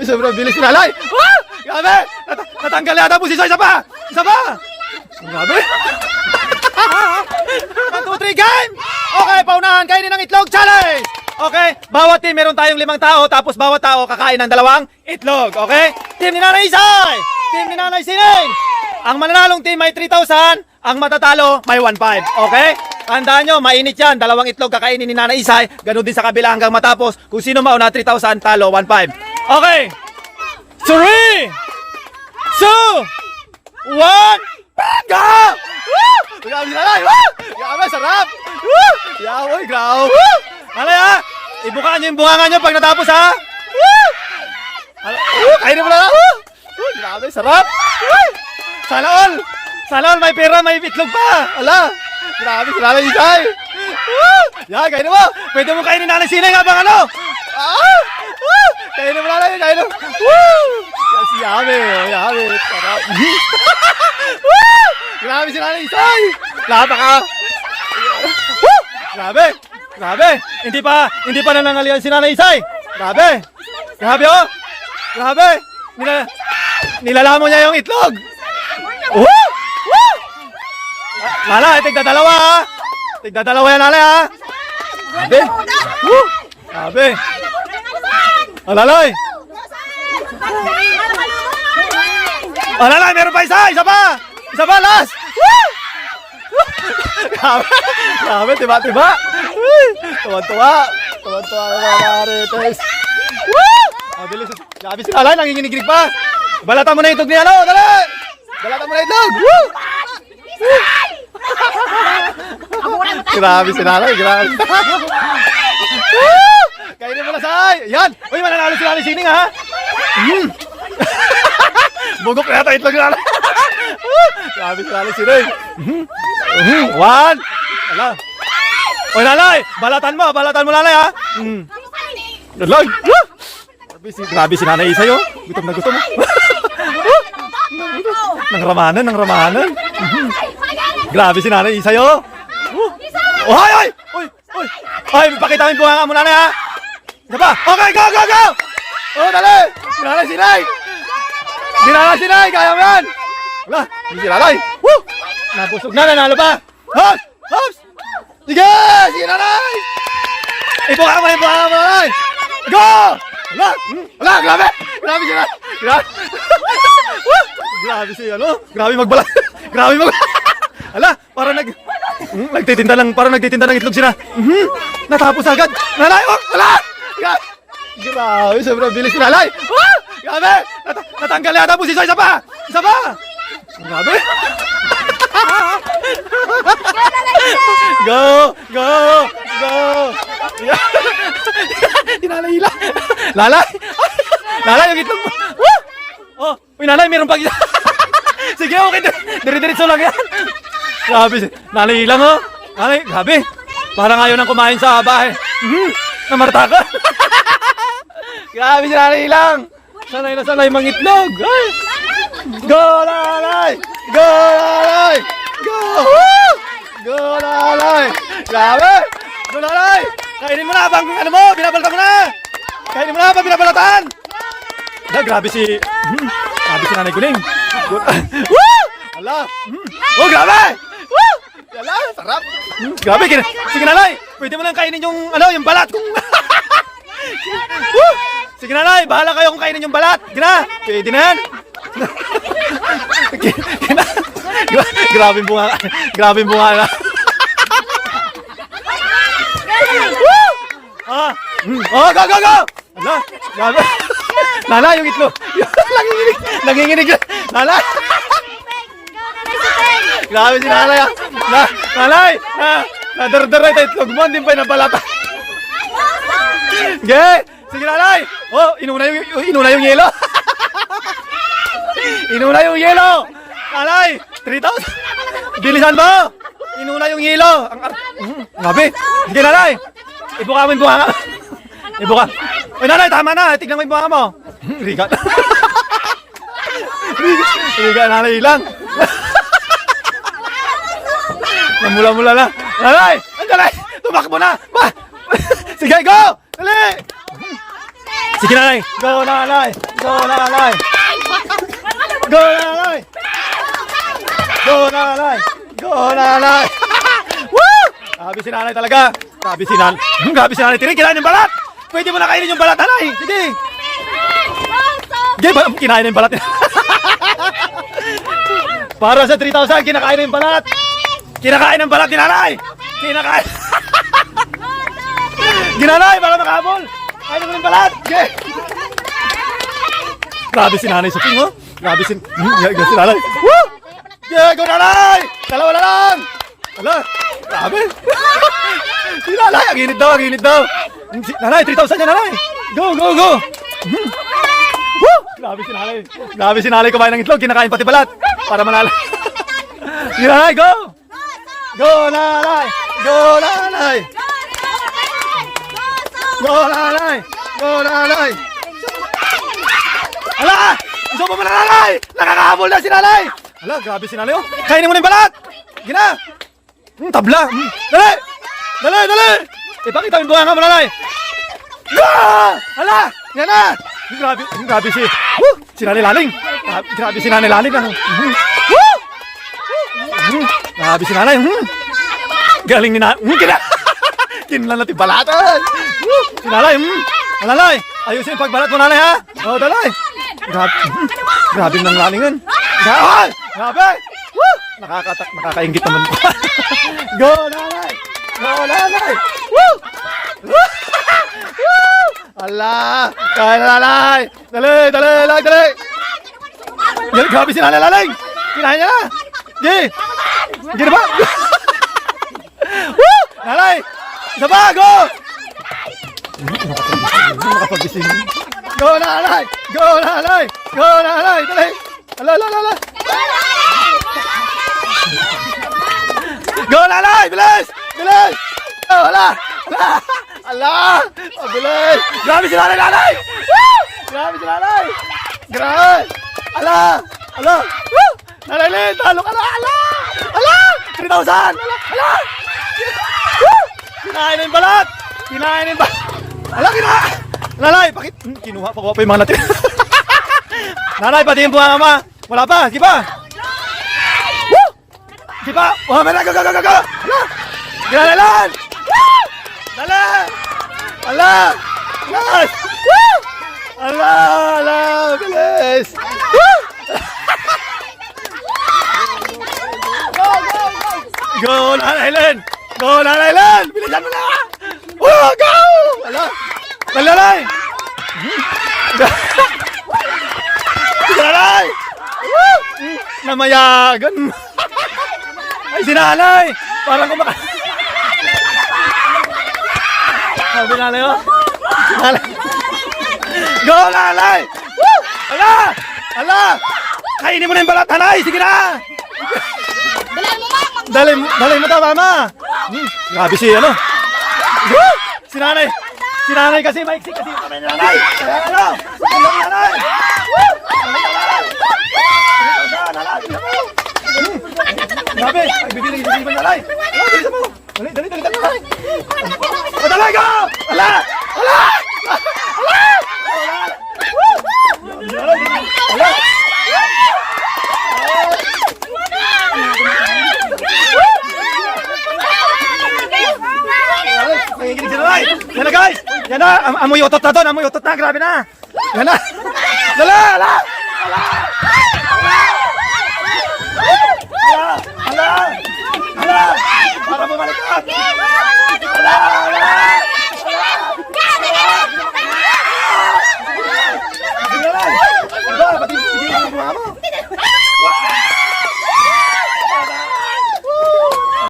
Uy, sobrang bilis ni Lalay. Ah! Grabe! Nat natanggal yata po si Soy. Isa pa! Isa pa! Grabe! One, two, three, game! Okay, paunahan. Kainin ng itlog challenge! Okay, bawat team meron tayong limang tao tapos bawat tao kakain ng dalawang itlog. Okay? Team ni Nanay Isay! Team ni Nanay Sining! Ang mananalong team may 3,000, ang matatalo may 1,500. Okay? Tandaan nyo, mainit yan. Dalawang itlog kakainin ni Nanay Isay. Ganun din sa kabila hanggang matapos. Kung sino mauna, 3,000, talo, 1,500. Okay! 3, 2, 1, go! Woo! Grabe Nanay! Woo! Grabe, sarap! Yawoy, grabe! Nanay ha! Ibukaan nyo yung bunganga nyo pag natapos ha! Kainin mo na lang! Grabe, sarap! Woo! Sana all! Sana all, may pera, may itlog pa! Ala! Grabe, Nanay Isay! Woo! Yan, kainin mo! Pwede mo kainin Nanay Sinay habang ano! Ah! Woo! Kainin mo Nanay, kainin mo! Woo! Yame, oh, Yame! Sarap! Woo! Grabe si Nanay Isay! Napaka! Woo! Grabe! Grabe! Hindi pa, hindi pa nanangalian si Nanay Isay! Grabe! Grabe oh! Grabe! Nila, nilalamo niya yung itlog! Woo! Woo! Lala, tigda dalawa ha! Tigda dalawa yan, Lala ha! Grabe! Woo! Grabe! Alalay! Alalay, meron pa isa! Isa pa! Isa pa, last! Woo! Grabe! Grabe, tiba, tiba! Uy! Tuwan-tuwa! Tuwan-tuwa na mga marites! Woo! Mabilis! Grabe si Lalay, nanginginig pa! Balatan mo na itlog ni ano! Dali! Balatan mo na! Woo! Grabe si Lalay, grabe! Woo! Kainin mo na say! Yan! Uy, mananalo si Lalay Sining ha! Mm. Bugok na yata itlog! Woo! Grabe si Lalay Sining! Mhm. Mhm. One! Ala! Uy, Lalay! Balatan mo! Balatan mo, Lalay ha! Mm. Lalay! Grabe si, grabe si Nanay Isa yun! Gutom na gutom! Nang ramanan, nang ramanan! Mhm. Grabe si Nanay Isa yun! Woo! Oh, ay, ay! Uy! Uy! Ay, pakita mo yung bunga mo, Nanay ha! Isa pa! Okay, go, go, go! Oh, dali! Si Nanay Sinay! Si Nanay Sinay! Kaya mo yan! Wala! Hindi si Nanay! Woo! Nabusog na, nanalo pa! Hops! Hops! Sige! Si Nanay! Ibuka mo, ibuka mo! Go! Wala! Hmm, Wala! Grabe! Grabe si Nanay! Grabe! Woo! Grabe si ano? Grabe magbala! Grabe mag... Ala! Para nag... Hmm, nagtitinda ng... Para nagtitinda ng itlog sila. Mhm! Natapos agad! Nanay! Oh! Wala! Grabe! Grabe! Sobrang bilis ni Nanay! Ah! Grabe! Nat natanggal yata po si Soy! Isa pa! Isa pa! Grabe! Go! Go! Go! Hinalay ila! Lalay! Lalay, yung itlog mo! Woo! Oh! Uy, nanay, meron pag isa! Sige, okay. Dire-diretso lang yan. Grabe. Nanay lang, oh. Nanay, grabe. Parang ayaw nang kumain sa bahay. Mhm. Namarta ka. grabe si nanay lang. Sanay na sanay mangitlog. Ay. Go, lalay! Go, lalay! Go! Go, lalay! Grabe! Go, lalay! Kainin mo na habang ano mo, binabalatan mo na! Kainin mo na habang binabalatan! Ah, grabe si... Hmm, grabe si Nanay. Good. Woo! Ala! Hmm. Oh, grabe! Ala, sarap! Hmm, grabe, kin sige nanay! Pwede mo lang kainin yung, ano, yung balat kung... Woo! Sige nanay, bahala kayo kung kainin yung balat. Sige na! Pwede na yan! Gina- Gra- grabe bunga. Grabe bunga na. Ah! Hmm. Oh, go, go, go! Ala, grabe. Lala, yung itlog. nanginginig. Nanginginig. Lala. Grabe si Lalay. ah. Na, Lalay. Na, nadardara ito itlog mo. Hindi pa nabalata. Ge. Sige, Lalay. Oh, inuna yung, inuna yung yelo. inuna yung yelo. Lalay. 3,000. Bilisan mo. Inuna yung yelo. Ang ar... Mm, Grabe. Sige, Lalay. Ibuka mo yung buhanga. Ibuka. Uy, nanay, tama na. Tignan mo yung buhanga mo. Riga. Riga, Riga, nanay lang. Namula-mula na. Nanay! Andalay! Tumakbo na! Ba! Sige, go! Dali! Sige, nanay! Go, nanay! Go, nanay! Go, nanay! Go, nanay! Go, nanay! Woo! Grabe si nanay talaga. Grabe si nanay. Hmm, Grabe si nanay. Tiri, kinain yung balat. Pwede mo na kainin yung balat, nanay. Sige. Sige, kinain na yung balat. Para sa 3,000, kinakain na yung balat. Kinakain ng balat ni nanay. Kinakain. Ginanay, para makahabol. Kain mo yung balat. Sige. Grabe si nanay sa ping, oh. Grabe si... Hmm, grabe si nanay. Woo! Yeah, go nanay! Dalawa na lang! Ala, grabe. si nanay, ang init daw, ang init daw. Hmm, Si, nanay, 3,000 yan, nanay. Go, go, go. Hmm. Woo! Grabe si nanay. Grabe si nanay kumain ng itlog, kinakain pati balat. Para manalo. si nanay, go! Go, nanay! Go, nanay! Go, nanay! Go, nanay! Ala! Gusto mo ba na nanay? Nakakahabol na si nanay! Ala, grabe si nanay oh. Kainin mo na yung balat! Gina! Hmm, tabla! Hmm. Dali! Dali, dali! Ipakita mo yung bunga mo nanay! Ah! Ala! Yan na! Hmm, Grabe, hmm, grabe si... Woo! Si nanay laling! Grabe, grabe si nanay laling! Ano? Hmm. Woo! Hmm. Grabe si nanay! Hmm. Galing ni nanay! Hmm, gina! Kinlan natin balatan! Woo! Si nanay! Hmm. Alalay! Ayusin yung pagbalat mo nanay ha! Oh, dalay! Grabe, hmm. grabe ng lalingan! Grabe! Grabe! Woo! Nakakatak, nakakaingit naman. Go, nanay! Go, nanay! Woo! Woo! Ala! Kaya na, nanay! Dali, dali, dali, dali! Yan, grabe si nanay laling! Kinahin niya! Gi na ba? Woo! Nanay! Isa pa! Go! Nakapag-gising. Go, nanay! Go, nanay! Dali! Ala, ala, ala! Go, nanay! Bilis! Bilis! Oh, ala! Ala! Oh, bilis! Grabe si nanay! Woo! Grabe si nanay! Grabe! Ala! Ala! Woo! Lynn, talo ka na! Ala! Ala! 3,000! Ala! Ala! Woo! Kinain na yung balat! Kinain na yung balat! Ala, kina... Nanay, bakit? Hmm, kinuha pa ko pa yung mga natin. Nanay, pati yung buha ma. Wala pa, di ba? Woo! Di ba? Wala na, go, go, go, go, go! Ala! Ginalalan! Woo! Dala! Ala! Bilis! Woo! Ala! Ala! Bilis! Woo! Go, Nanay Len! Go, Nanay Len! Bilisan mo na! Oh, go! Ala! Nalalay! Nanay! Woo! Namayagan! Ay, si nanay! Parang kumaka... Sabi nanay, oh. Nanay. Go, nanay! Woo! Ala! Ala! Kainin mo na yung balat, nanay! Sige na! Dali dali mo to, mama! Hmm, grabe si, ano? Woo! Si nanay! Si nanay kasi, maiksi kasi ni nanay! Ano? Ano yung nanay? Woo! Ano yung nanay? Ito siya, nanay! Hmm. Grabe! Ay, bibili, bibili mo nanay! Dali, dali, mo! Dali, dali, dali, dali! O, dali, go! Ala! Ala! Ala! Ala! Woo! Ala! Ala! Nanginginig si nanay! Yan na guys! Yan na! Am amoy utot na doon! Amoy utot na! Grabe na! Yan na! Dala! Ala! Ala! Ala! Ala! Ala! Para bumalik ka!